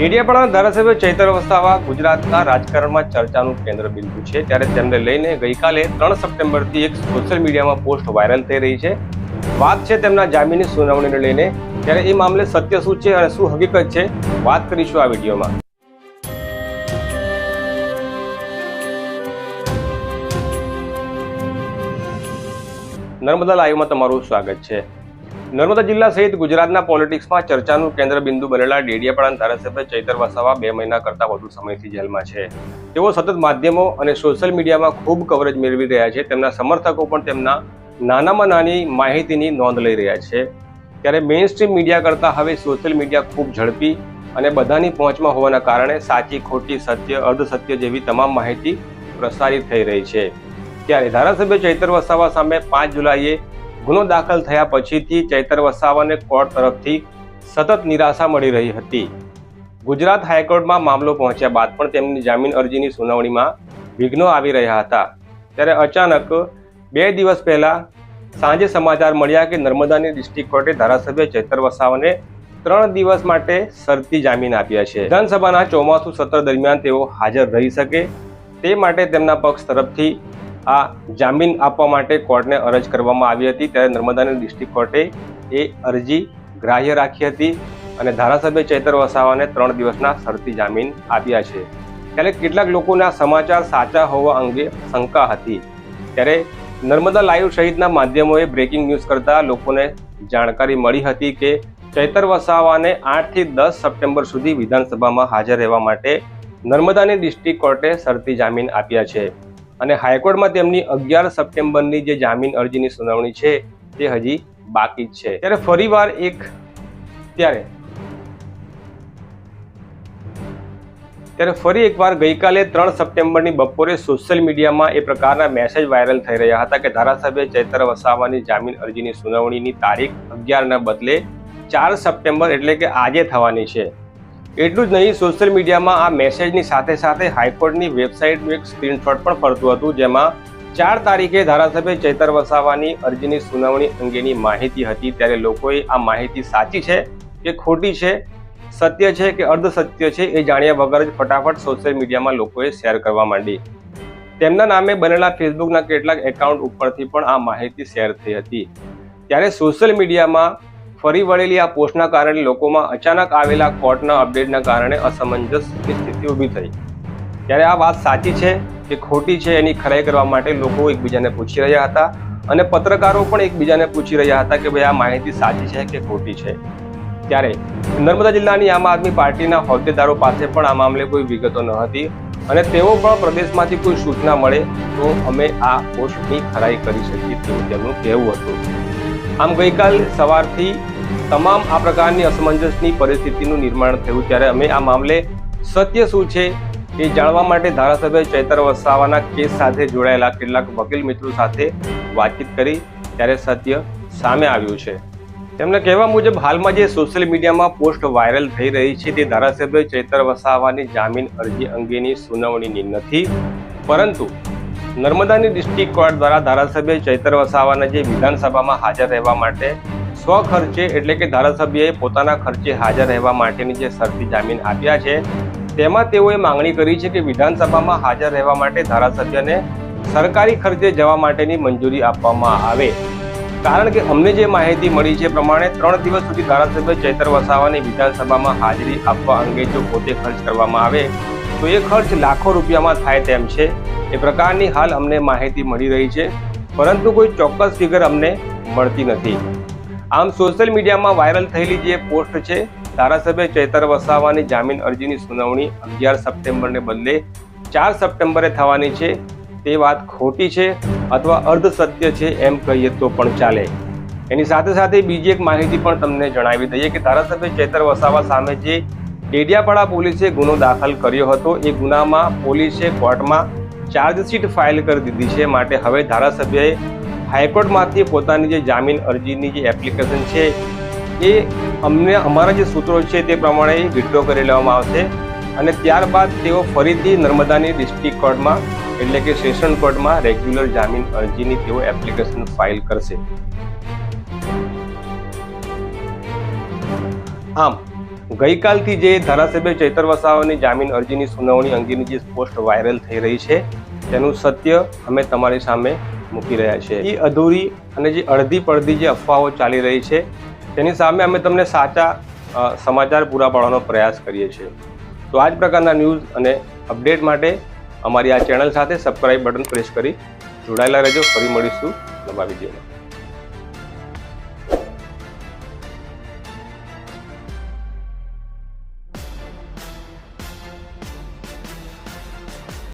ડેડિયાપાડાના ધારાસભ્ય ચૈતર વસાવા ગુજરાતના રાજકારણમાં ચર્ચાનું કેન્દ્ર બિંદુ છે. ત્યારે તેમને લઈને ગઈકાલે ત્રણ સપ્ટેમ્બરથી એક સોશિયલ મીડિયામાં પોસ્ટ વાયરલ થઈ રહી છે. વાત છે તેમના જામીનની સુનાવણીને લઈને. ત્યારે એ મામલે સત્ય શું છે અને શું હકીકત છે, વાત કરીશું આ વિડીયોમાં. નર્મદા લાઈવમાં તમારું સ્વાગત છે. નર્મદા જિલ્લા સહિત ગુજરાતના પોલિટિક્સમાં ચર્ચાનું કેન્દ્ર બિંદુ બનેલા ડેડિયાપાડાના ધારાસભ્ય ચૈતર વસાવા બે મહિના કરતા વધુ સમયથી જેલમાં છે. તેઓ સતત માધ્યમો અને સોશિયલ મીડિયામાં ખૂબ કવરેજ મેળવી રહ્યા છે. તેમના સમર્થકો પણ તેમના નાનામાં નાની માહિતીની નોંધ લઈ રહ્યા છે. ત્યારે મેઇન સ્ટ્રીમ મીડિયા કરતાં હવે સોશિયલ મીડિયા ખૂબ ઝડપી અને બધાની પહોંચમાં હોવાના કારણે સાચી, ખોટી, સત્ય અર્ધ સત્ય જેવી તમામ માહિતી પ્રસારિત થઈ રહી છે. ત્યારે ધારાસભ્ય ચૈતર વસાવા સામે પાંચ જુલાઈએ ગુનો દાખલ થયા પછીથી ચૈતર વસાવાને કોર્ટ તરફથી સતત નિરાશા મળી રહી હતી. ગુજરાત હાઈકોર્ટમાં મામલો પહોંચ્યા બાદ પણ તેમની જામીન અરજીની સુનાવણીમાં વિઘ્નો આવી રહ્યા હતા. ત્યારે અચાનક બે દિવસ પહેલા સાંજે સમાચાર મળ્યા કે નર્મદાની ડિસ્ટ્રિક્ટ કોર્ટે ધારાસભ્ય ચૈતર વસાવાને ત્રણ દિવસ માટે શરતી જામીન આપ્યા છે. વિધાનસભાના ચોમાસુ સત્ર દરમિયાન તેઓ હાજર રહી શકે તે માટે તેમના પક્ષ તરફથી આ જામીન આપવા માટે કોર્ટને અરજ કરવામાં આવી હતી. ત્યારે નર્મદાની ડિસ્ટ્રિક્ટ કોર્ટે એ અરજી ગ્રાહ્ય રાખી હતી અને ધારાસભ્ય ચૈતર વસાવાને ત્રણ દિવસના શરતી જામીન આપ્યા છે. ત્યારે કેટલાક લોકોને સમાચાર સાચા હોવા અંગે શંકા હતી. ત્યારે નર્મદા લાઈવ સહિતના માધ્યમોએ બ્રેકિંગ ન્યૂઝ કરતા લોકોને જાણકારી મળી હતી કે ચૈતર વસાવાને આઠથી દસ સપ્ટેમ્બર સુધી વિધાનસભામાં હાજર રહેવા માટે નર્મદાની ડિસ્ટ્રિક્ટ કોર્ટે શરતી જામીન આપ્યા છે. અને હાઈકોર્ટમાં તેમની અગિયાર સપ્ટેમ્બરની જે જામીન અરજીની સુનાવણી છે, તે હજી બાકી જ છે. ત્યારે ફરીવાર એક ત્યારે ત્યારે ફરી એકવાર ગઈકાલે ત્રણ સપ્ટેમ્બરની બપોરે સોશિયલ મીડિયામાં એ પ્રકારના મેસેજ વાયરલ થઈ રહ્યા હતા કે ધારાસભ્ય ચૈતર વસાવાની જામીન અરજીની સુનાવણીની તારીખ અગિયારના બદલે ચાર સપ્ટેમ્બર એટલે કે આજે થવાની છે. એટલું જ નહીં સોશિયલ મીડિયામાં આ મેસેજની સાથે સાથે હાઈકોર્ટની વેબસાઇટનું એક સ્ક્રીનશોટ પણ ફરતું હતું, જેમાં ચાર તારીખે ધારાસભ્ય ચૈતર વસાવાની અરજીની સુનાવણી અંગેની માહિતી હતી. ત્યારે લોકોએ આ માહિતી સાચી છે કે ખોટી છે, સત્ય છે કે અર્ધ સત્ય છે એ જાણ્યા વગર જ ફટાફટ સોશિયલ મીડિયામાં લોકોએ શેર કરવા માંડી. તેમના નામે બનેલા ફેસબુકના કેટલાક એકાઉન્ટ ઉપરથી પણ આ માહિતી શેર થઈ હતી. ત્યારે સોશિયલ મીડિયામાં ફરી વળેલી આ પોસ્ટના કારણે લોકોમાં અચાનક આવેલા કોર્ટના અપડેટના કારણે અસમંજસની સ્થિતિ ઊભી થઈ. ત્યારે આ વાત સાચી છે કે ખોટી છે એની ખરાઈ કરવા માટે લોકો એકબીજાને પૂછી રહ્યા હતા અને પત્રકારો પણ એકબીજાને પૂછી રહ્યા હતા કે ભાઈ આ માહિતી સાચી છે કે ખોટી છે. ત્યારે નર્મદા જિલ્લાની આમ આદમી પાર્ટીના હોદ્દેદારો પાસે પણ આ મામલે કોઈ વિગતો ન હતી અને તેઓ પણ પ્રદેશમાંથી કોઈ સૂચના મળે તો અમે આ પોસ્ટની ખરાઈ કરી શકીએ તેવું તેમનું કહેવું હતું. આમ ગઈકાલ સવારથી તમામ આ પ્રકારની અસમંજસની પરિસ્થિતિનું નિર્માણ થયું ત્યારે અમે આ મામલે સત્ય શું છે એ જાણવા માટે ધારાસભ્ય ચૈતર વસાવાના કેસ સાથે જોડાયેલા કેટલાક વકીલ મિત્રો સાથે વાતચીત કરી ત્યારે સત્ય સામે આવ્યું છે. તેમના કહેવા મુજબ હાલમાં જે સોશિયલ મીડિયામાં પોસ્ટ વાયરલ થઈ રહી છે તે ધારાસભ્ય ચૈતર વસાવાની જામીન અરજી અંગેની સુનાવણીની નથી, પરંતુ નર્મદાની ડિસ્ટ્રિક્ટ કોર્ટ દ્વારા ધારાસભ્ય ચૈતર વસાવાના જે વિધાનસભામાં હાજર રહેવા માટે સ્વખર્ચે, એટલે કે ધારાસભ્યએ પોતાના ખર્ચે હાજર રહેવા માટેની જે શરતી જામીન આપ્યા છે, તેમાં તેઓએ માંગણી કરી છે કે વિધાનસભામાં હાજર રહેવા માટે ધારાસભ્યને સરકારી ખર્ચે જવા માટેની મંજૂરી આપવામાં આવે. કારણ કે અમને જે માહિતી મળી છે પ્રમાણે ત્રણ દિવસ સુધી ધારાસભ્ય ચૈતર વસાવાની વિધાનસભામાં હાજરી આપવા અંગે જો પોતે ખર્ચ કરવામાં આવે, તો એ ખર્ચ લાખો રૂપિયામાં થાય તેમ છે. એ પ્રકારની હાલ અમને માહિતી મળી રહી છે, પરંતુ કોઈ ચોક્કસ ફિગર અમને મળતી નથી. આમ સોશિયલ મીડિયામાં વાયરલ થયેલી જે પોસ્ટ છે, ધારાસભ્ય ચૈતર વસાવાની જામીન અરજીની સુનાવણી અગિયાર સપ્ટેમ્બરને બદલે ચાર સપ્ટેમ્બરે થવાની છે, તે વાત ખોટી છે અથવા અર્ધ સત્ય છે એમ કહીએ તો પણ ચાલે. એની સાથે સાથે બીજી એક માહિતી પણ તમને જણાવી દઈએ કે ધારાસભ્ય ચૈતર વસાવા સામે જે ડેડિયાપાડા પોલીસે ગુનો દાખલ કર્યો હતો, એ ગુનામાં પોલીસે કોર્ટમાં ચાર્જશીટ ફાઇલ કરી દીધી છે. માટે હવે ધારાસભ્યએ હાઈકોર્ટમાંથી પોતાની જે જામીન અરજીની જે એપ્લિકેશન છે, એ અમને અમારા જે સૂત્રો છે તે પ્રમાણે વિડ્રો કરી લેવામાં આવશે. અને ત્યારબાદ તેઓ ફરીથી નર્મદાની ડિસ્ટ્રિક્ટ કોર્ટમાં એટલે કે સેશન કોર્ટમાં રેગ્યુલર જામીન અરજીની તેઓ એપ્લિકેશન ફાઇલ કરશે. આમ, ગઈકાલથી જે ધારાસભ્ય ચૈતર વસાવાની જામીન અરજીની સુનાવણી અંગેની જે પોસ્ટ વાયરલ થઈ રહી છે તેનું સત્ય અમે તમારી સામે મૂકી રહ્યા છીએ. એ અધૂરી અને જે અડધી પડધી જે અફવાઓ ચાલી રહી છે, તેની સામે અમે તમને સાચા સમાચાર પૂરા પાડવાનો પ્રયાસ કરીએ છીએ. તો આ જ પ્રકારના ન્યૂઝ અને અપડેટ માટે અમારી આ ચેનલ સાથે સબસ્ક્રાઈબ બટન પ્રેસ કરી જોડાયેલા રહેજો. ફરી મળીશું નવા વિડીયોમાં.